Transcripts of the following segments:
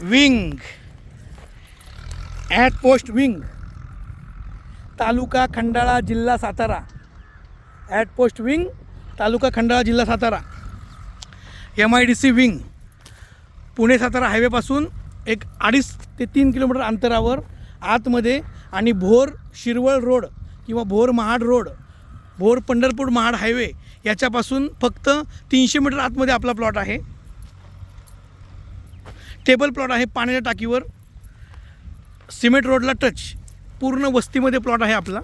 Wing. At post Wing taluka Khandala जिल्हा Satara. At post Wing taluka Khandala जिल्हा Satara. M I D C Wing Pune Satara हायवेपासून एक अडीच ते तीन किलोमीटर अंतरावर आतमध्ये आणि भोर शिरवळ रोड किंवा भोर महाड रोड भोर पंढरपूर महाड हायवे याच्यापासून फक्त तीनशे मीटर आतमध्ये आपला प्लॉट आहे. टेबल प्लॉट आहे पाण्याच्या टाकीवर. सिमेंट रोडला टच. पूर्ण वस्तीमध्ये प्लॉट आहे आपला.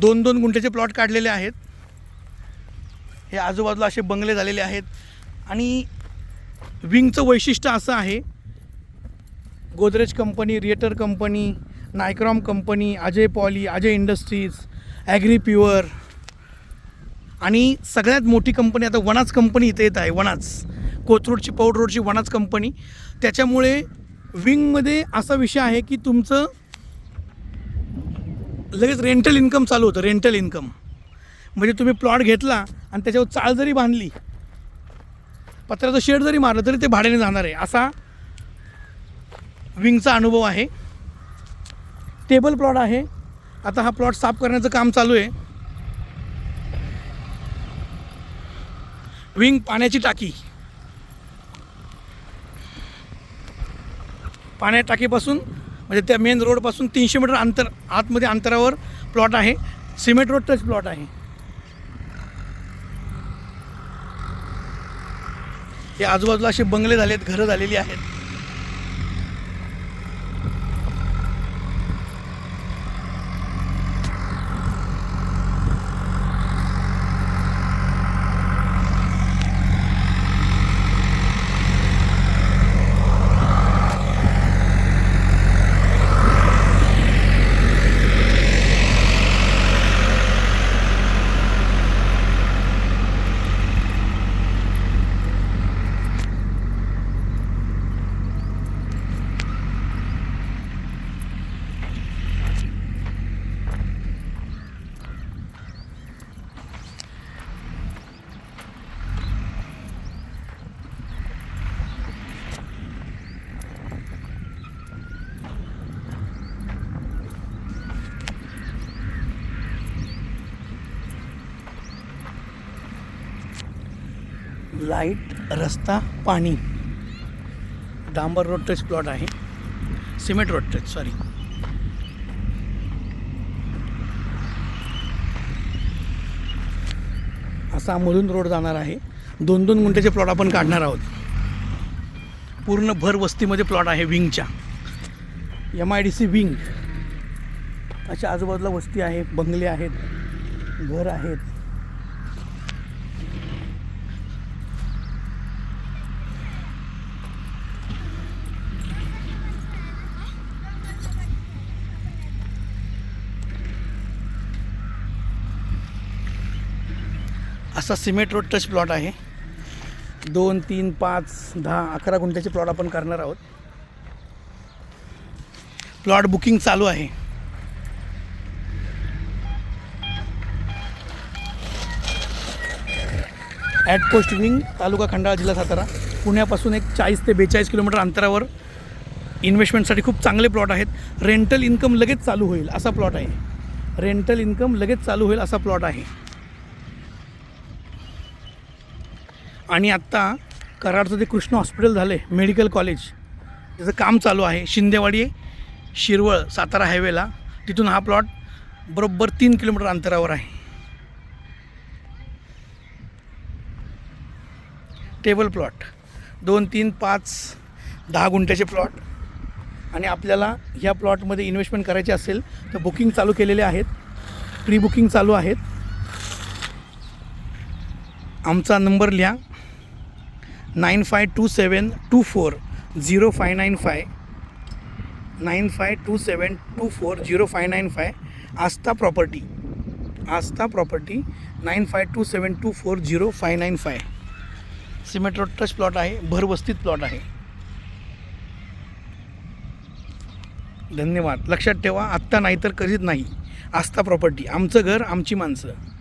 दोन दोन गुंठ्याचे प्लॉट काढलेले आहेत. हे आजूबाजूला असे बंगले झालेले आहेत. आणि विंगचं वैशिष्ट्य असं आहे Godrej company Rieter company Nichrome company Ajay poly Ajay industries agri pure आणि सगळ्यात मोठी कंपनी आता वनाज कंपनी इथे येत आहे वनाज. कोथरूडची पौड रोडची वनाज कंपनी. त्याच्यामुळे विंगमध्ये असा विषय आहे की तुमचं लगेच रेंटल इन्कम चालू होतं रेंटल इन्कम म्हणजे तुम्ही प्लॉट घेतला आणि त्याच्यावर चाळ जरी बांधली पत्र्याचं शेड जरी मारलं तरी ते भाड्याने जाणार आहे. असा विंगचा अनुभव आहे. टेबल प्लॉट आहे. आता हा प्लॉट साफ करण्याचं काम चालू आहे. विंग पाण्याची टाकी. पाण्या टाकीपासून म्हणजे त्या मेन रोडपासून तीनशे मीटर अंतर आतमध्ये अंतरावर प्लॉट आहे. सिमेंट रोड टच प्लॉट आहे. या आजूबाजूला असे बंगले झालेत घरं झालेली आहेत. लाइट रस्ता पाणी. डांबर रोड टच प्लॉट आहे. सिमेंट रोड टच सॉरी असा मधून रोड जाणार आहे. दोन दोन गुंठ्याचे प्लॉट आपण काढणार आहोत. पूर्ण भर वस्तीमध्ये प्लॉट आहे विंगच्या. M I D C Wing. अशा आजूबाजूला वस्ती आहे बंगले आहेत घर आहेत. असा सिमेंट रोड टच प्लॉट आहे. दोन तीन पाच दहा अकरा गुंठ्याचे प्लॉट आपण करणार आहोत. प्लॉट बुकिंग चालू आहे. ॲट पोस्ट विंग तालुका खंडाळा जिल्हा सातारा. पुण्यापासून एक चाळीस ते बेचाळीस किलोमीटर अंतरावर इन्व्हेस्टमेंटसाठी खूप चांगले प्लॉट आहेत. रेंटल इन्कम लगेच चालू होईल असा प्लॉट आहे. रेंटल इन्कम लगेच चालू होईल असा प्लॉट आहे. आणि आत्ता कराडचं ते कृष्ण हॉस्पिटल झालं आहे मेडिकल कॉलेज त्याचं काम चालू आहे. शिंदेवाडी शिरवळ सातारा हायवेला तिथून हा प्लॉट बरोबर तीन किलोमीटर अंतरावर आहे. टेबल प्लॉट दोन तीन पाच दहा गुंठ्याचे प्लॉट आणि आपल्याला ह्या प्लॉटमध्ये इन्व्हेस्टमेंट करायचे असेल तर बुकिंग चालू केलेले आहेत. प्री बुकिंग चालू आहेत. आमचा नंबर लिहा. Nine five two seven two four zero five nine five nine five two seven two four zero five nine five Aastha property Aastha property nine five two seven two four zero five nine five cement road touch plot आहे भरवस्तीत plot आहे धन्यवाद लक्षात ठेवा आत्ता नाही तर कधीच नाही आस्था प्रॉपर्टी आमचं घर आमची माणसं